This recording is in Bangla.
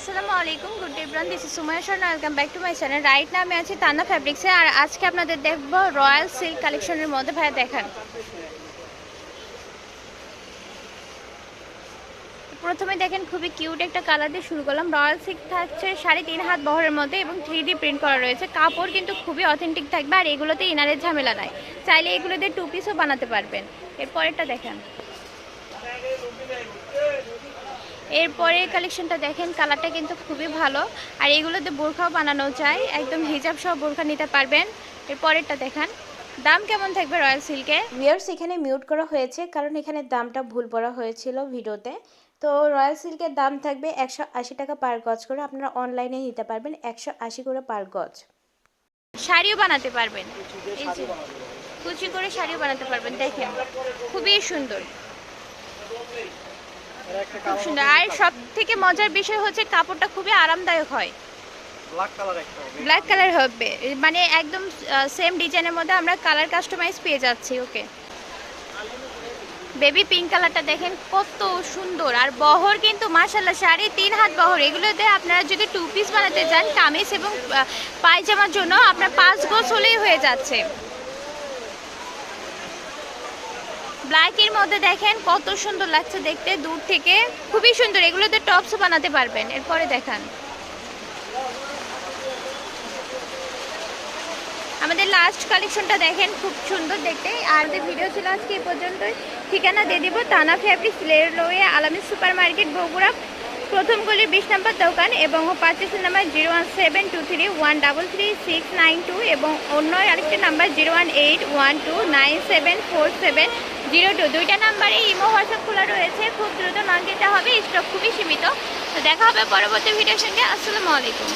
আসসালামু আলাইকুম, good evening this is Sumaiya Sharma. Welcome back to my channel right না আমি আছি তান্না ফ্যাব্রিক্সে আর আজকে আপনাদের দেখব রয়্যাল সিল্ক কালেকশনের মধ্যে ভাইয়া দেখান। প্রথমে দেখেন খুবই কিউট একটা কালার দিয়ে শুরু করলাম। রয়্যাল সিল্ক থাকছে সাড়ে তিন হাত বহরের মধ্যে এবং থ্রি ডি প্রিন্ট করা রয়েছে। কাপড় কিন্তু খুবই অথেন্টিক থাকবে আর এগুলোতে ইনারের ঝামেলা নাই। চাইলে এগুলো দিয়ে টু পিসও বানাতে পারবেন। এরপরেরটা দেখেন। এরপরে কালেকশনটা দেখেন কালারটা কিন্তু খুবই ভালো। আর এগুলোতে বোরখাও বানানো যায় একদম হিজাব সহ বোরখা নিতে পারবেন। এরপরেরটা দেখান দাম কেমন থাকবে রয়্যাল সিল্কে ভিয়ার্স এখানে মিউট করা হয়েছে কারণ এখানে দামটা ভুল পড়া হয়েছিল ভিডিওতে। তো রয়্যাল সিল্কের দাম থাকবে একশো আশি টাকা পার গজ করে আপনারা অনলাইনে নিতে পারবেন একশো আশি করে পার গজ। শাড়িও বানাতে পারবেন। কুচি করে শাড়িও বানাতে পারবেন দেখেন খুবই সুন্দর। খুব সুন্দর আর সব থেকে মজার বিষয় হচ্ছে কাপড়টা খুবই আরামদায়ক হয়। ব্ল্যাক কালার হবে। মানে একদম সেম ডিজাইনের মধ্যে আমরা কালার কাস্টমাইজ পেয়ে যাচ্ছি ওকে বেবি পিঙ্ক কালারটা দেখেন কত সুন্দর। আর বহর কিন্তু মাসাল্লাহ সাড়ে তিন হাত বহর। এগুলোতে আপনারা যদি টু পিস বানাতে চান কামিজ এবং পায়জামার জন্য আপনার পাঁচ গোছ হলেই হয়ে যাচ্ছে। ব্ল্যাকের মধ্যে দেখেন কত সুন্দর লাগছে দেখতে, দূর থেকে। খুবই সুন্দর এগুলোতে টপসও বানাতে পারবেন, এরপরে দেখান। আমাদের লাস্ট কালেকশনটা দেখেন, খুব সুন্দর দেখতে। আর ভিডিও ছিল আজকে এই পর্যন্তই। ঠিকানা দিয়ে দিব তানা ফ্যাব্রিক লোয়ে আলামী সুপার মার্কেট বগুড়া। প্রথম গলির বিশ নম্বর দোকান এবং পার্চেসের number zero one seven two three one double three six nine two এবং অন্য আরেকটি number zero one eight one two nine seven four seven zero two, দুইটা নাম্বারে ইমো হোয়াটসঅ্যাপ খোলা রয়েছে। খুব দ্রুত নাম দিতে হবে স্টক খুবই সীমিত। তো দেখা হবে পরবর্তী ভিডিওর সঙ্গে। আসসালামু আলাইকুম।